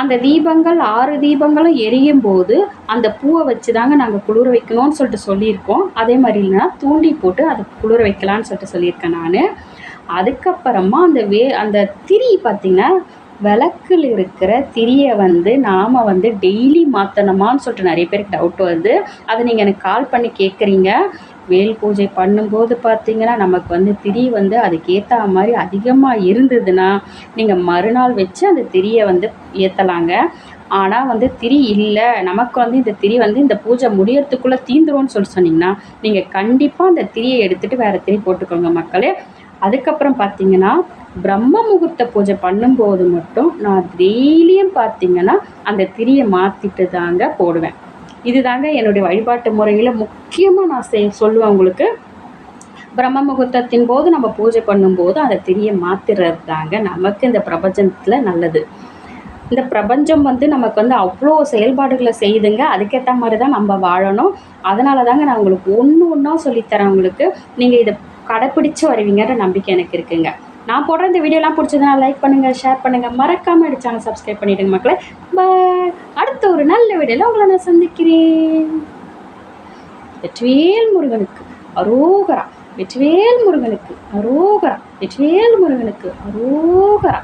அந்த தீபங்கள் ஆறு தீபங்களும் எரியும் போது அந்த பூவை வச்சு தாங்க நாங்கள் குளிர வைக்கணும்னு சொல்லிட்டு சொல்லியிருக்கோம். அதே மாதிரி இல்லைன்னா தூண்டி போட்டு அதை குளிர வைக்கலான்னு சொல்லிட்டு சொல்லியிருக்கேன் நான். அதுக்கப்புறமா அந்த வே அந்த திரி பார்த்திங்கன்னா விளக்கில் இருக்கிற திரியை வந்து நாம் வந்து டெய்லி மாற்றணுமான்னு சொல்லிட்டு நிறைய பேருக்கு டவுட் வருது. அதை நீங்கள் எனக்கு கால் பண்ணி கேட்குறீங்க. வேல் பூஜை பண்ணும்போது பார்த்தீங்கன்னா நமக்கு வந்து திரி வந்து அதுக்கேற்ற மாதிரி அதிகமாக இருந்ததுன்னா நீங்கள் மறுநாள் வச்சு அந்த திரியை வந்து ஏற்றலாங்க ஆனால் வந்து திரி இல்லை. நமக்கு வந்து இந்த திரி வந்து இந்த பூஜை முடியறதுக்குள்ளே தீந்துரும்னு சொல்லி சொன்னீங்கன்னா நீங்கள் கண்டிப்பாக அந்த திரியை எடுத்துகிட்டு வேறு திரி போட்டுக்கோங்க மக்களே. அதுக்கப்புறம் பார்த்தீங்கன்னா பிரம்ம முகூர்த்த பூஜை பண்ணும்போது மட்டும் நான் டெய்லியும் பார்த்தீங்கன்னா அந்த திரியை மாற்றிட்டு தாங்க போடுவேன். இது தாங்க என்னுடைய வழிபாட்டு முறையில் முக்கியமாக நான் செய் சொல்லுவேன் உங்களுக்கு. பிரம்ம முகூர்த்தத்தின் போது நம்ம பூஜை பண்ணும்போது அதை தெரிய மாத்திரது தாங்க நமக்கு இந்த பிரபஞ்சத்தில் நல்லது. இந்த பிரபஞ்சம் வந்து நமக்கு வந்து அவ்வளோ செயல்பாடுகளை செய்யுதுங்க. அதுக்கேற்ற மாதிரி தான் நம்ம வாழணும். அதனால தாங்க நான் உங்களுக்கு ஒன்று ஒன்றா சொல்லித்தரேன் உங்களுக்கு. நீங்கள் இதை கடைப்பிடிச்சு வருவீங்கன்ற நம்பிக்கை எனக்கு இருக்குங்க. நான் போடுற இந்த வீடியோலாம் பிடிச்சதுனா லைக் பண்ணுங்கள் ஷேர் பண்ணுங்கள் மறக்காமல் என்னோட சேனல் சப்ஸ்கிரைப் பண்ணிவிடுங்க மக்களை. பாய் அடுத்த ஒரு நல்ல வீடியோவில் உங்களை நான் சந்திக்கிறேன். வெற்றிவேல் முருகனுக்கு அரோகரா. வெற்றிவேல் முருகனுக்கு அரோகரா. வெற்றிவேல் முருகனுக்கு அரோகரா.